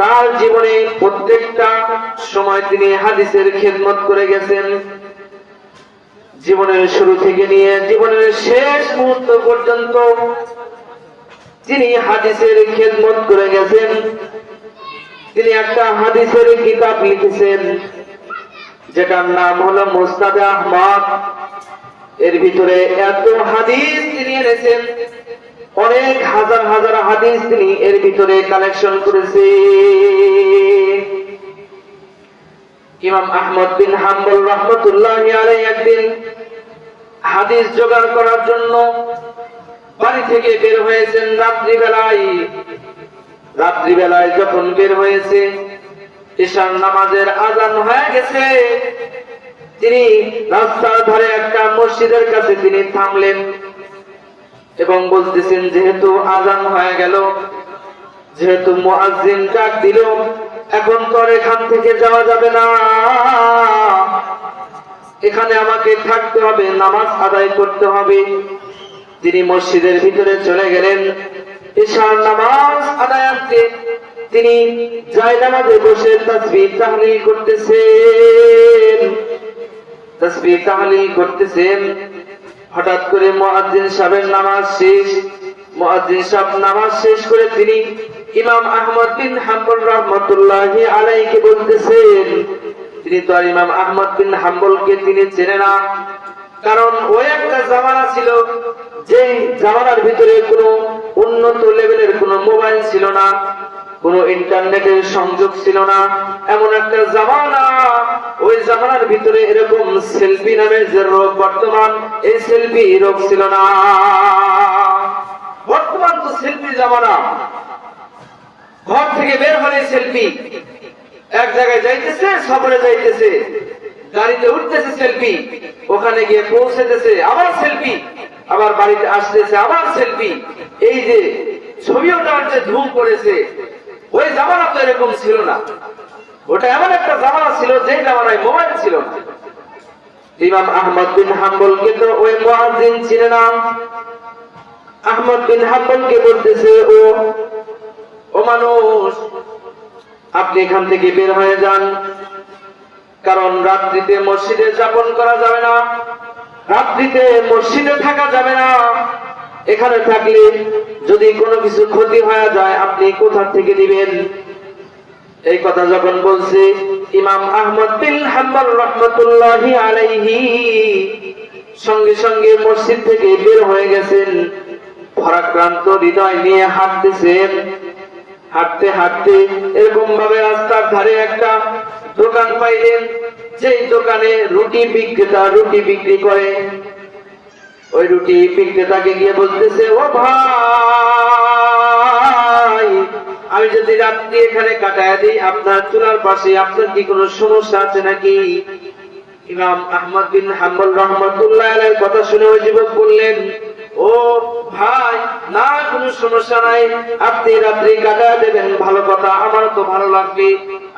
তার জীবনে প্রত্যেকটা সময় তিনি হাদিসের খেদমত করে গেছেন। জীবনের শুরু থেকে নিয়ে জীবনের শেষ মুহূর্ত পর্যন্ত তিনি হাদিসের খেদমত করে গেছেন। তিনি একটা হাদিসের কিতাব লিখেছেন, যেটার নাম হলো মুস্তাদ আহমদ। এর ভিতরে এত হাদিস তিনি এনেছেন। অনেক হাজার হাজার হাদিস তিনি এর ভিতরে কালেকশন করেছে। ইমাম আহমদ বিন হাম্বল রহমতুল্লাহ একদিন হাদিস জোগাড় করার জন্য বাড়ি থেকে বের হয়েছেন রাত্রিবেলায়। রাত্রিবেলায় যখন বের হয়েছে ঈশান নামাজের আজান হয়ে গেছে। তিনি রাস্তার ধারে একটা মসজিদের কাছে তিনি থামলেন। এবং বলতেছেন, যেহেতু আজান হয়ে গেল, যেহেতু মুয়াজ্জিন ডাক দিল, এখন তো এখান থেকে যাওয়া যাবে না। এখানে আমাকে থাকতে হবে, নামাজ আদায় করতে হবে। তিনি মসজিদের ভিতরে চলে গেলেন। ঈশার নামাজ আদায়ান্তে তিনি জয় নামাজে বসে তসবির তাহলিল করতেছেন। তসবির তাহলিল করতেছেন। হঠাৎ করে মুয়াজ্জিন সাহেবের নামাজ শেষ, মুয়াজ্জিন সাহেব নামাজ শেষ করে তিনি ইমাম আহমদ বিন হাম্বল রহমতুল্লাহি আলাইকে বলতেছেন, তিনি তো আর ইমাম আহমদ বিন হাম্বলকে তিনি চেনে না। কারণ ওই একটা জামানা ছিল যে জামানার ভিতরে কোনো উন্নত লেভেলের কোনো মোবাইল ছিল না, কোনো ইন্টারনেটের সংযোগ ছিল না। এমন একটা জামানা ওই জামানার ভিতরে এরকম সেলফি নামের যে রোগ বর্তমান, এই সেলফি রোগ ছিল না। বর্তমান তো সেলফি জামানা। ঘর থেকে বের হলে সেলফি। এক জায়গায় যাইতেছে, সফরে যাইতেছে। গাড়িতে উঠতেছে সেলফি। ওখানে গিয়ে পৌঁছেতেছে আবার সেলফি। আবার বাড়িতে আসতেছে, আবার সেলফি। এই যে ছবি ওঠার যে ধুম করেছে ওই জামানা তো এরকম ছিল না। ওটা এমন একটা জামানা ছিল যে জামানায় মোবাইল ছিল। ইমাম আহমদ বিন হাম্বলকে তো ওই মুয়াজ্জিন ছিল না। আহমদ বিন হাম্বলকে বলতেছে, ও ও মানুষ, আপনি এখান থেকে বের হয়ে যান। কারণ রাত্রিতে মসজিদে যাপন করা যাবে না, রাত্রিতে মসজিদে থাকা যাবে না। এখানে থাকলে যদি কোনো কিছু ক্ষতি হয়ে যায়, আপনি কোথা থেকে দিবেন এই কথা যখন বলছে, ইমাম আহমদ বিন হাম্বল রহমতুল্লাহি আলাইহি সঙ্গে সঙ্গে মসজিদ থেকে বের হয়ে গেছেন। পরাক্রান্ত হৃদয় নিয়ে হাঁটতেছেন। হাঁটতে হাঁটতে এরকম ভাবে রাস্তার ধারে একটা দোকান পাইলেন, যেই দোকানে রুটি বিক্রেতা রুটি বিক্রি করে। ওই রুটি বিক্রেতাকে গিয়ে বলতেছে, ও ভাই আমি যদি রাত্রি এখানে কাটায় দিই, আপনার চুলার পাশে আপনার কি কোনো সমস্যা আছে নাকি?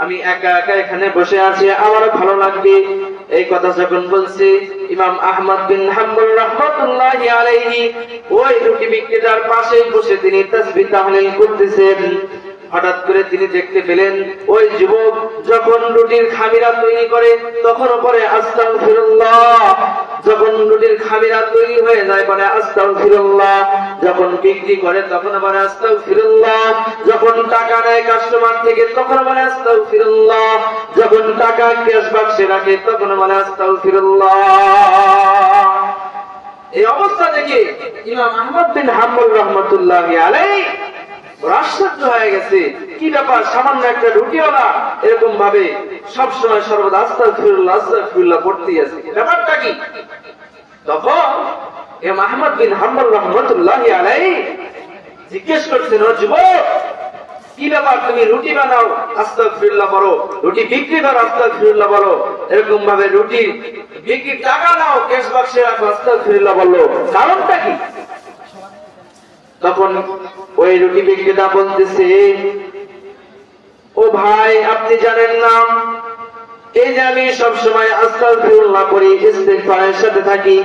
আমি একা একা এখানে বসে আছি, আমারও ভালো লাগবে। এই কথা যখন বলছি, ইমাম আহমদ বিন হাম্বল রহমতুল্লাহ আলাইহি ওই রুটি বিক্রেতার পাশে বসে তিনি তাসবিহ তাহলিল করতেছেন। হঠাৎ করে তিনি দেখতে পেলেন, ওই যুবক যখন রুটির খামিরা তৈরি করে তখন পরে আস্তাল ফিরুল্লাহ যখন রুটির খামিরা তৈরি হয়ে যায় বলে আস্তাল ফিরুল্লাহ যখন বিক্রি করে তখন বলে আস্তাল ফিরুল্লাহ যখন টাকা নেয় কাস্টমার থেকে তখন বলে আস্তাল ফিরুল্লাহ যখন টাকা ক্যাশ বাক্সে রাখে তখন বলে আস্তাল ফিরুল্লাহ এই অবস্থা দেখে ইমাম আহমদ বিন হাম্বল রহমতুল্লাহ আলাই আশ্চর্য হয়ে গেছে। কি ব্যাপার, সামান্য একটা এরকম ভাবে সবসময় ফিরুল্লাহ ফিরুল্লাহ আছে। ব্যাপারটা কি? তখন এ মাহমদ বিন রহমতুল্লাহ আলাই জিজ্ঞেস করছেন যুবক, কি ব্যাপার? তুমি রুটি বানাও আস্তাক ফিরুল্লাহ বলো রুটি বিক্রি করো আস্তাক ফিরুল্লাহ বলো। এরকম ভাবে রুটি বিক্রি টাকা নাও, ক্যাশ বাক্সে রাখো আস্তাক ফিরুল্লাহ বলল। কারণটা কি? তখন ওই রুটি বিক্রেতা বলতেছে, ও ভাই, আপনি জানেন না, এই যে আমি সবসময় আস্তাল ফিরুল্লাহ করি, ইস্তেগফারের সাথে থাকি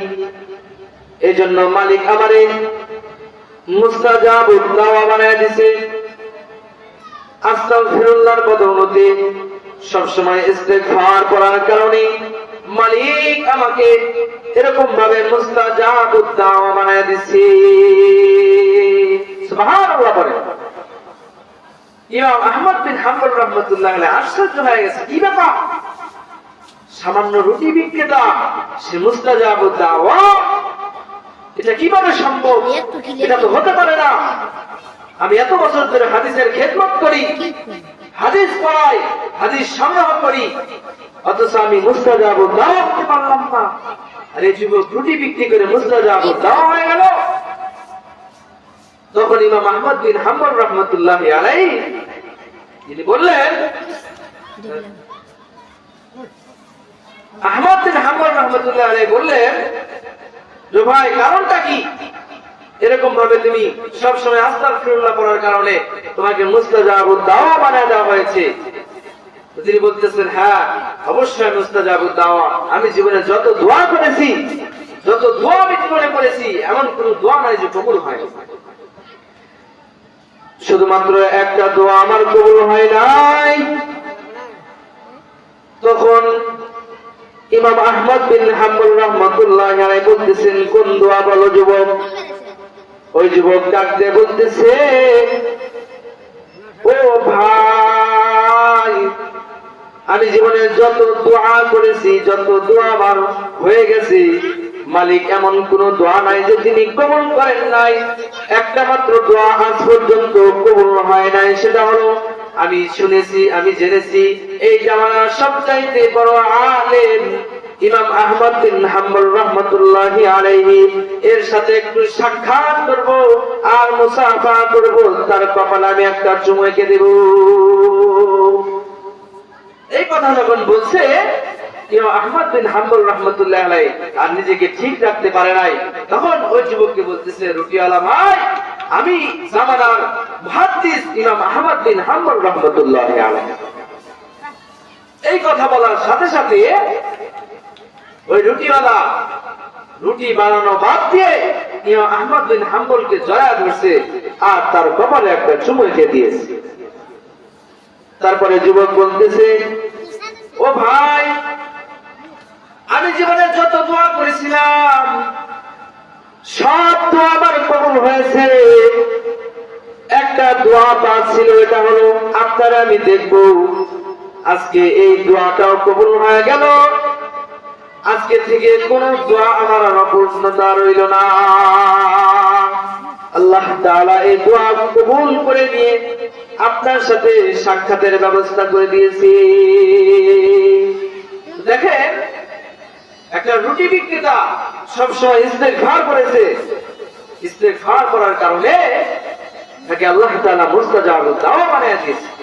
এই জন্য মালিক আমারে বানায় দিছে। ইস্তেগফার করার কারণে মালিক আমাকে এরকম ভাবে মুস্তাজাবুদ দাওয়া বানায় দিচ্ছে সুবহানাল্লাহ বলে ইমাম আহমদ বিন হাম্বল রহমতুল্লাহ আশ্চর্য হয়ে গেছে। কি ব্যাপার? সামান্য রুটি বিক্রেতা, সে মুস্তাজাবুদ দাওয়া। এটা কীভাবে সম্ভব? এটা তো হতে পারে না। আমি এত বছর ধরে হাদিসের খেদমত করি, হাদিস পড়াই, হাদিস সংগ্রহ করি। অথচ আমি মুস্তাজাবু দাওয়া করতে পারলাম না। আর এই যুবক রুটি বিক্রি করে মুস্তাজাবু দাওয়া হয়ে গেল। তখন ইমাম আহমদ বিন হাম্বল রহমতুল্লাহ আলাই তিনি বললেন, আহমদ বিন হাম্বল রহমতুল্লাহ আলাই বললেন, যে ভাই, কারণটা কি? এরকম ভাবে তুমি সবসময় আস্তার ফিরুল্লাহ করার কারণে তোমাকে মুস্তাজাবু দাওয়া বানায় দেওয়া হয়েছে। তিনি বলতেছেন হ্যাঁ অবশ্যই মুস্তাজাবু দাওয়া। আমি জীবনে যত দোয়া করেছি, যত দোয়া আমি জীবনে করেছি, এমন কোন দোয়া নাই যে কবুল হয়। শুধুমাত্র একটা দোয়া আমার কবুল হয় নাই। তখন ইমাম আহমদ বিন হাম্বুল রহমতুল্লাহ বলতেছেন, কোন দোয়া বলো যুবক? ওই যুবক ডাক দিয়ে বলতেছে, ও ভাই, আমি জীবনে যত দোয়া করেছি, যত দোয়া আমার হয়ে গেছে মালিক এমন কোন দোয়া নাই যে তিনি কবুল করেন নাই। একটা মাত্র দোয়া আজ পর্যন্ত কবুল হয় নাই, সেটা হলো, আমি শুনেছি, আমি জেনেছি, এই জামানার সবচাইতে বড় আলেম ইমাম আহমদ বিন হাম্বল রহমতুল্লাহি আলাইহি, এর সাথে একটু সাক্ষাৎ করব আর মুসাফা করব, তার কপালে আমি একটা চুমু এঁকে দেব। এই কথা যখন বলছে আহমদ বিন হাম্বল রহমতুল্লাহ আলাই আর নিজেকে ঠিক রাখতে পারে নাই। তখন ওই যুবককে বলতেছে আমি জামানার ইমাম আহমদ বিন হাম্বল রহমতুল্লাহ আলাই এই কথা বলার সাথে সাথে ওই রুটিওয়ালা রুটি বানানো বাদ দিয়ে ইমাম আহমদ বিন হাম্বলকে জয়া ধরছে আর তার কপালে একটা চুমুকে দিয়েছে। তারপরে যুবক বলতেছে, ও ভাই সব দোয়া আমার কবুল হয়েছে। একটা দোয়া ছিল, এটা হলো, আপনারা আমি দেখব। আজকে এই দোয়াটাও কবুল হয়ে গেল। আজকে থেকে কোন দোয়া আমার অপূর্ণতা রইল না। আল্লাহ তাআলা এই দোয়া কবুল করে নিয়ে আপনার সাথে সাক্ষাতের ব্যবস্থা করে দিয়েছি। দেখেন, একটা রুটি বিক্রেতা সবসময় ইস্তেগফার করেছে। ইস্তেগফার করার কারণে তাকে আল্লাহ মুস্তাজ দাওয়া বানিয়ে দিয়েছে।